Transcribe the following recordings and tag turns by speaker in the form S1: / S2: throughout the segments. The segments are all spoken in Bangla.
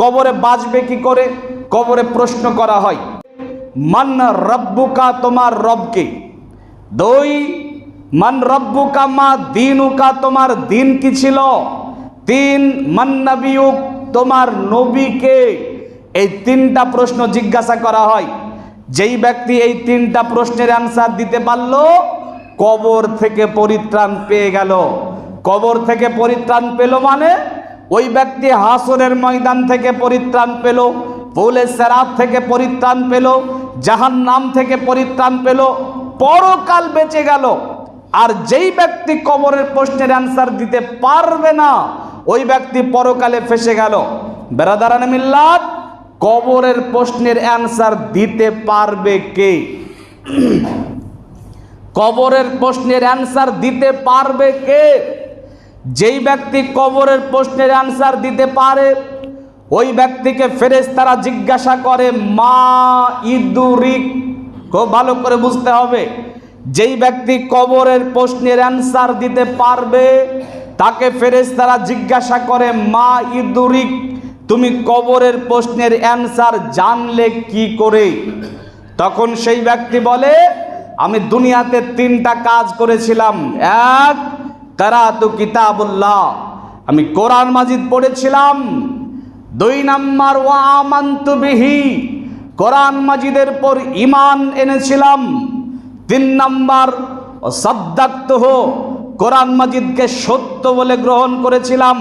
S1: কবরে বাঁচবে কি করে? কবরে প্রশ্ন করা হয় মান রব্বুকা তোমার রবকে? দুই, মান রব্বুকা মা দিনুকা তোমার দিন কি ছিল? তিন, মান নবিয়ুক তোমার নবীকে? এই তিনটা প্রশ্ন জিজ্ঞাসা করা হয়। যেই ব্যক্তি এই তিনটা প্রশ্নের অ্যান্সার দিতে পারল, কবর থেকে পরিত্রাণ পেয়ে গেল। কবর থেকে পরিত্রাণ পেল মানে ওই ব্যক্তি হাসরের ময়দান থেকে পরিত্রাণ পেল পৌলে সেরাত থেকে পরিত্রাণ পেল জাহান নাম থেকে পরিত্রাণ পেল, পরকাল বেঁচে গেল। আর যেই ব্যক্তি কবরের প্রশ্নের অ্যান্সার দিতে পারবে না, ওই ব্যক্তি পরকালে ফেসে গেল। বেরাদারান মিল্লাত, কবরের প্রশ্নের অ্যান্সার দিতে পারবে কে? কবরের প্রশ্নের অ্যান্সার দিতে পারবে কে? যেই ব্যক্তি কবরের প্রশ্নের অ্যান্সার দিতে পারে, ওই ব্যক্তিকে ফেরেস তারা জিজ্ঞাসা করে, মা ইদুরিক। খুব ভালো করে বুঝতে হবে। যেই ব্যক্তি কবরের প্রশ্নের অ্যান্সার দিতে পারবে, তাকে ফেরেস তারা জিজ্ঞাসা করে, মা ইদুরিক, তুমি কবরের প্রশ্নের অ্যান্সার জানলে কি করে? তখন সেই ব্যক্তি বলে, আমি দুনিয়াতে তিনটা কাজ করেছিলাম। এক কারাতু কিতাবুল্লাহ। আমি কোরআন মাজিদ পড়েছিলাম। দুই নাম্বার, ওয়া আমান্তু বিহি। কোরআন মাজিদের পর ইমান এনেছিলাম। তিন নাম্বার সদ্দাক্তহ, কোরআন মাজিদকে সত্য বলে গ্রহণ করেছিলাম।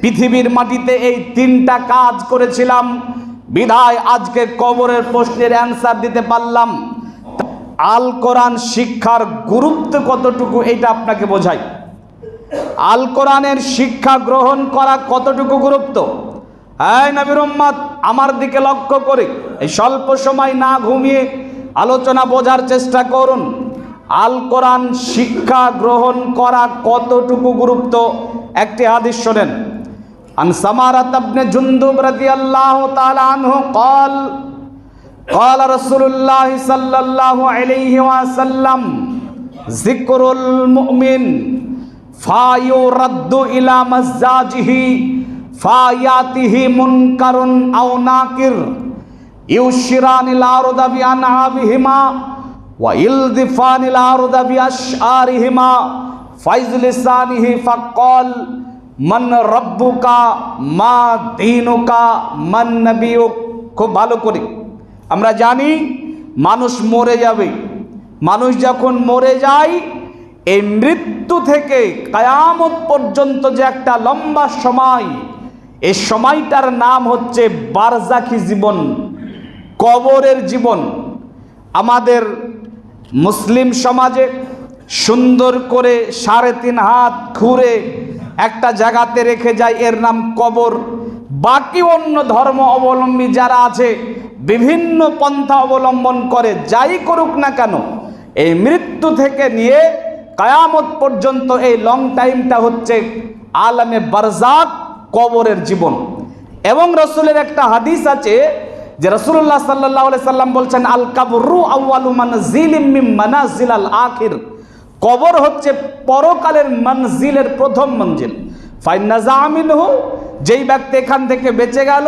S1: পৃথিবীর মাটিতে এই তিনটা কাজ করেছিলাম। বিধায় আজকে কবরের প্রশ্নের অ্যান্সার দিতে পারলাম। আল কোরআন শিক্ষার গুরুত্ব কতটুকু এটা আপনাকে বোঝাই। আল কোরআনের শিক্ষা গ্রহণ করা কতটুকু গুরুত্ব হ্যাঁ নবীর উম্মাদ আমার দিকে লক্ষ্য করে এই স্বল্প সময় না ঘুমিয়ে আলোচনা বোঝার চেষ্টা করুন আল কোরআন শিক্ষা গ্রহণ করা কতটুকু গুরুত্ব একটি হাদিস শোনেন আন সামারাত ইবনে জুনদুব রাদিয়াল্লাহু তাআলা আনহু قال قال رسول الله صلى الله عليه وسلم ذكر المؤمن ফায়ুরাদ্দু ইলা মজ্জাজিহি ফায়াতিহি মুনকারুন আও নাকির ইউশিরানিল আরদা বিআনআবিহিমা ওয়া ইলদিফানিল আরদা বিআশআরিহিমা ফাইজলিসানিহি ফাক্কাল মান রব্বুকা মা দীনুকা মান নবীক খুব ভালো করে। আমরা জানি মানুষ মরে যাবে। মানুষ যখন মরে যায় এই মৃত্যু থেকে কায়ামত পর্যন্ত যে একটা লম্বা সময়, এই সময়টার নাম হচ্ছে বারজাখি জীবন, কবরের জীবন। আমাদের মুসলিম সমাজে সুন্দর করে সাড়ে তিন হাত ঘুরে একটা জায়গাতে রেখে যায়, এর নাম কবর। বাকি অন্য ধর্ম অবলম্বী যারা আছে, বিভিন্ন পন্থা অবলম্বন করে, যাই করুক না কেন, এই মৃত্যু থেকে নিয়ে কায়ামত পর্যন্ত এই লং টাইমটা হচ্ছে আলমে বারজাক কবরের জীবন। এবং রসুলের একটা হাদিস আছে যে রসুল্লাহ সাল্লাহ সাল্লাম বলছেন আল কাবরু আউ্বালু মানজিলিম মিম মানাজিল আল আখির। কবর হচ্ছে পরকালের মঞ্জিলের প্রথম মঞ্জিল। ফাইনাজা আমিনহু যেই ব্যক্তি এখান থেকে বেঁচে গেল,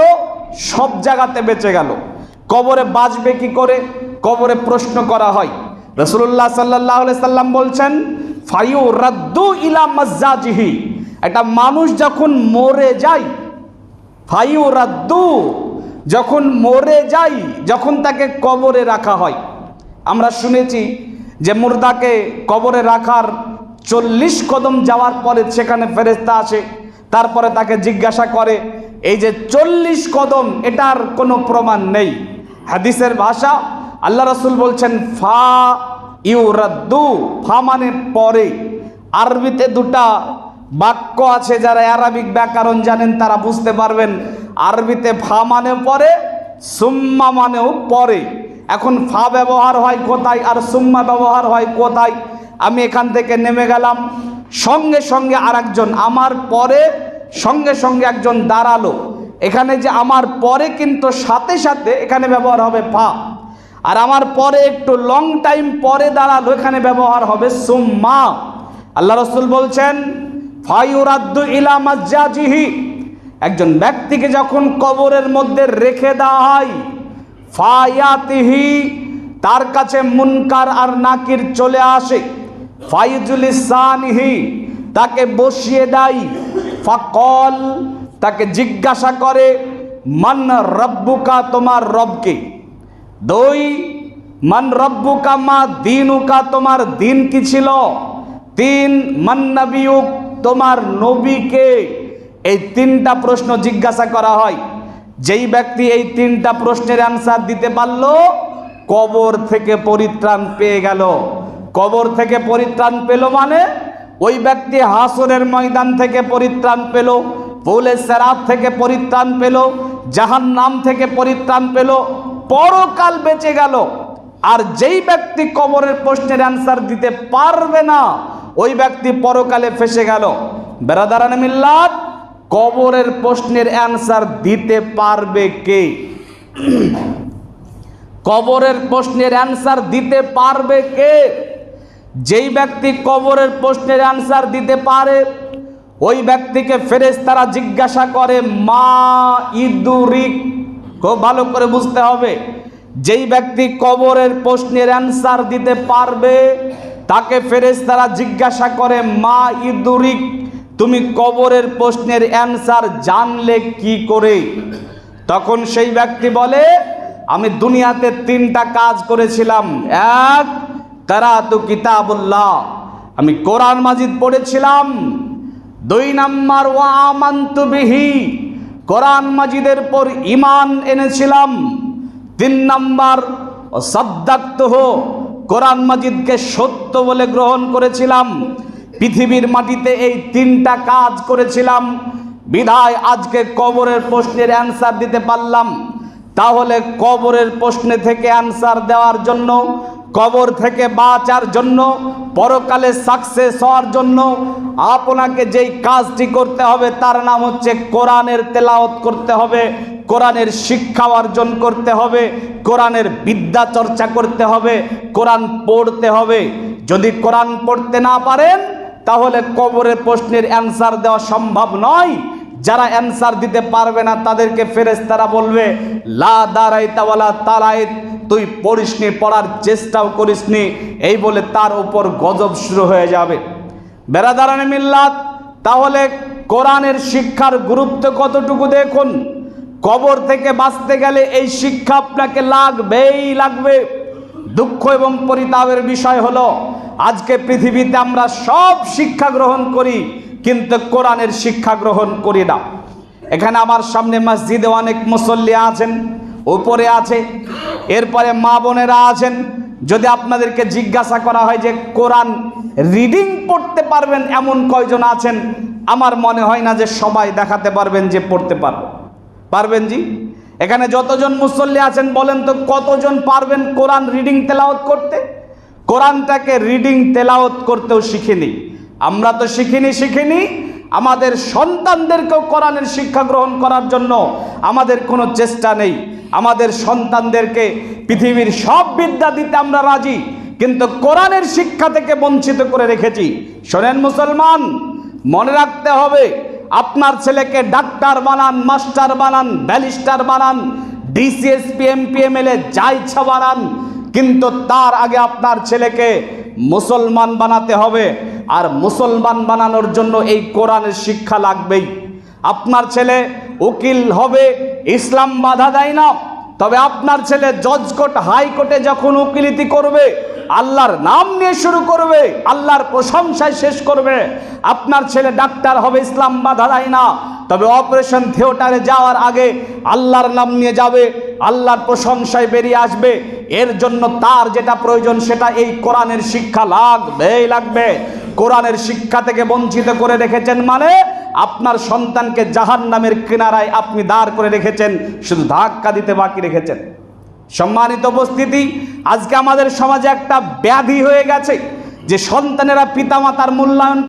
S1: সব জায়গাতে বেঁচে গেল। কবরে বাঁচবে কি করে? কবরে প্রশ্ন করা হয় রসুল্লাহ সাল্লাহ সাল্লাম বলছেন ফাইউ রাদ্দু ইলা মজ্জাজিহি। একটা মানুষ যখন মরে যায় ফাইউ রাদ্দু, যখন মরে যাই যখন তাকে কবরে রাখা হয়। আমরা শুনেছি যে মুর্দাকে কবরে রাখার চল্লিশ কদম যাওয়ার পরে সেখানে ফেরেস্তা আসে, তারপরে তাকে জিজ্ঞাসা করে, এই যে চল্লিশ কদম, এটার কোনো প্রমাণ নেই? হাদিসের ভাষা আল্লাহ রসুল বলছেন, ফা ইউ রাদ্দু ফা মানে পরে। আরবিতে দুটা বাক্য আছে যারা অ্যারাবিক ব্যাকরণ জানেন তারা বুঝতে পারবেন। আরবিতে ফা মানে পরে, সুম্মা মানেও পরে। এখন ফা ব্যবহার হয় কোথায় আর সুম্মা ব্যবহার হয় কোথায়? আমি এখান থেকে নেমে গেলাম। সঙ্গে সঙ্গে আর আমার পরে সঙ্গে সঙ্গে একজন দাঁড়াল। এখানে যে আমার পরে কিন্তু সাথে সাথে এখানে ব্যবহার হবে ফা। আর আমার পরে একটু লং টাইম পরে দাঁড়াল, এখানে ব্যবহার হবে সুম্মা। আল্লাহ রসুল বলছেন ইলা একজন ব্যক্তিকে যখন কবরের মধ্যে রেখে দেওয়া হয়, ফায়াতিহি, তার কাছে মুনকার আর নাকির চলে আসে। তাকে বসিয়ে দেয়। ফাকল, তাকে জিজ্ঞাসা করে, মান রব্বুকা, তোমার রবকে? দুই, মান রব্বুকা মা দিনুকা তোমার দিন কি ছিল? তিন, মান নবিউক তোমার নবীকে এই তিনটা প্রশ্ন জিজ্ঞাসা করা হয়। যেই ব্যক্তি এই তিনটা প্রশ্নের অ্যান্সার দিতে পারল, কবর থেকে পরিত্রাণ পেয়ে গেল। কবর থেকে পরিত্রাণ পেল মানে ওই ব্যক্তি হাসরের ময়দান থেকে পরিত্রাণ পেল পৌলে সেরাত থেকে পরিত্রাণ পেল জাহান নাম থেকে পরিত্রাণ পেল পরকাল বেঁচে গেল। আর যেই ব্যক্তি কবরের প্রশ্নের অ্যান্সার দিতে পারবে না, ওই ব্যক্তি পরকালে ফেসে গেল। বেরাদারান মিল্লাত, কবরের প্রশ্নের অ্যান্সার দিতে পারবে কে? কবরের প্রশ্নের অ্যান্সার দিতে পারবে কে? যেই ব্যক্তি কবরের প্রশ্নের অ্যান্সার দিতে পারে, ওই ব্যক্তিকে ফেরেস তারা জিজ্ঞাসা করে, মা ইদুরিক খুব ভালো করে বুঝতে হবে, যেই ব্যক্তি কবরের প্রশ্নের অ্যান্সার দিতে পারবে, তাকে ফেরেস তারা জিজ্ঞাসা করে, মা ইদুরিক, তুমি কবরের প্রশ্নের অ্যান্সার জানলে কি করে? তখন সেই ব্যক্তি বলে, আমি দুনিয়াতে তিনটা কাজ করেছিলাম। এক তারা কারাতু কিতাবুল্লাহ, আমি কোরআন মাজিদ পড়েছিলাম। দুই নাম্বার, ওয়া আমান্তু বিহি কোরআন মাজিদের পর ইমান এনেছিলাম। তিন নাম্বার সাদ্দাক্ত হো। কোরআন মাজিদকে সত্য বলে গ্রহণ করেছিলাম। পৃথিবীর মাটিতে এই তিনটা কাজ করেছিলাম। বিধায় আজকে কবরের প্রশ্নের অ্যান্সার দিতে পারলাম। তাহলে কবরের প্রশ্নে থেকে অ্যান্সার দেওয়ার জন্য কবর থেকে বাঁচার জন্য, পরকালে সাকসেস হওয়ার জন্য আপনাকে যেই কাজটি করতে হবে তার নাম হচ্ছে কোরআনের তেলাওত করতে হবে, কোরআনের শিক্ষা অর্জন করতে হবে, কোরআনের বিদ্যা চর্চা করতে হবে, কোরআন পড়তে হবে। যদি কোরআন পড়তে না পারেন, তাহলে কবরের প্রশ্নের অ্যান্সার দেওয়া সম্ভব নয়। যারা অ্যান্সার দিতে পারবে না, তাদেরকে ফেরেস তারা বলবে, লা দাঁড়াইতাওয়ালা তারাইত। তুই পড়িসনি, পড়ার চেষ্টাও করিসনি, এই বলে তার উপর গজব শুরু হয়ে যাবে। বেড়াদারানে মিল্লাত, তাহলে কোরআনের শিক্ষার গুরুত্ব কতটুকু দেখুন? কবর থেকে বাঁচতে গেলে এই শিক্ষা আপনাকে লাগবেই লাগবে। দুঃখ এবং পরিতাপের বিষয় হলো, আজকে পৃথিবীতে আমরা সব শিক্ষা গ্রহণ করি, কিন্তু কোরআনের শিক্ষা গ্রহণ করি না। এখানে আমার সামনে মসজিদে অনেক মুসল্লি আছেন, উপরে আছে এরপরে মা বোনেরা আছেন, যদি আপনাদেরকে জিজ্ঞাসা করা হয় যে, কোরআন রিডিং পড়তে পারবেন এমন কয়জন আছেন? আমার মনে হয় না যে সবাই দেখাতে পারবেন যে পড়তে পারবেন পারবেন জি? এখানে যতজন মুসল্লি আছেন, বলেন তো কতজন পারবেন কোরআন রিডিং তেলাওয়াত করতে? কোরআনটাকে রিডিং তেলাওয়াত করতেও শিখিনি। আমরা তো শিখিনি শিখিনি। আমাদের সন্তানদেরকেও কোরআনের শিক্ষা গ্রহণ করার জন্য আমাদের কোনো চেষ্টা নেই। আমাদের সন্তানদেরকে পৃথিবীর সব বিদ্যা দিতে আমরা রাজি, কিন্তু কোরআনের শিক্ষা থেকে বঞ্চিত করে রেখেছি। শোনেন মুসলমান, মনে রাখতে হবে, আপনার ছেলেকে ডাক্তার বানান, মাস্টার বানান ব্যালিস্টার বানান ডিসিএসপি এমপিএমএলএ যা ইচ্ছা বানান, কিন্তু তার আগে আপনার ছেলেকে মুসলমান বানাতে হবে। আর মুসলমান বানানোর জন্য এই কোরআনের শিক্ষা লাগবেই। আপনার ছেলে উকিল হবে, ইসলাম বাধা দেয় না। তবে আপনার ছেলে জজ কোর্ট হাইকোর্টে যখন উকিলিতি করবে, আল্লাহর নাম নিয়ে শুরু করবে, আল্লাহর প্রশংসায় শেষ করবে। আপনার ছেলে ডাক্তার হবে, ইসলাম বাধা দেয় না। তবে অপারেশন থিয়েটারে যাওয়ার আগে আল্লাহর নাম নিয়ে যাবে, আল্লাহর প্রশংসায় বেরিয়ে আসবে। এর জন্য তার যেটা প্রয়োজন, সেটা এই কোরআনের শিক্ষা লাগবেই লাগবে। কোরআনের শিক্ষা থেকে বঞ্চিত করে রেখেছেন মানে আপনার সন্তানকে জাহান নামের কিনারায় আপনি দাঁড় করে রেখেছেন, শুধু ধাক্কা দিতে বাকি রেখেছেন। সম্মানিত উপস্থিতি, আজকে আমাদের সমাজে একটা ব্যাধি হয়ে গেছে যে সন্তানেরা পিতামাতার মূল্যায়ন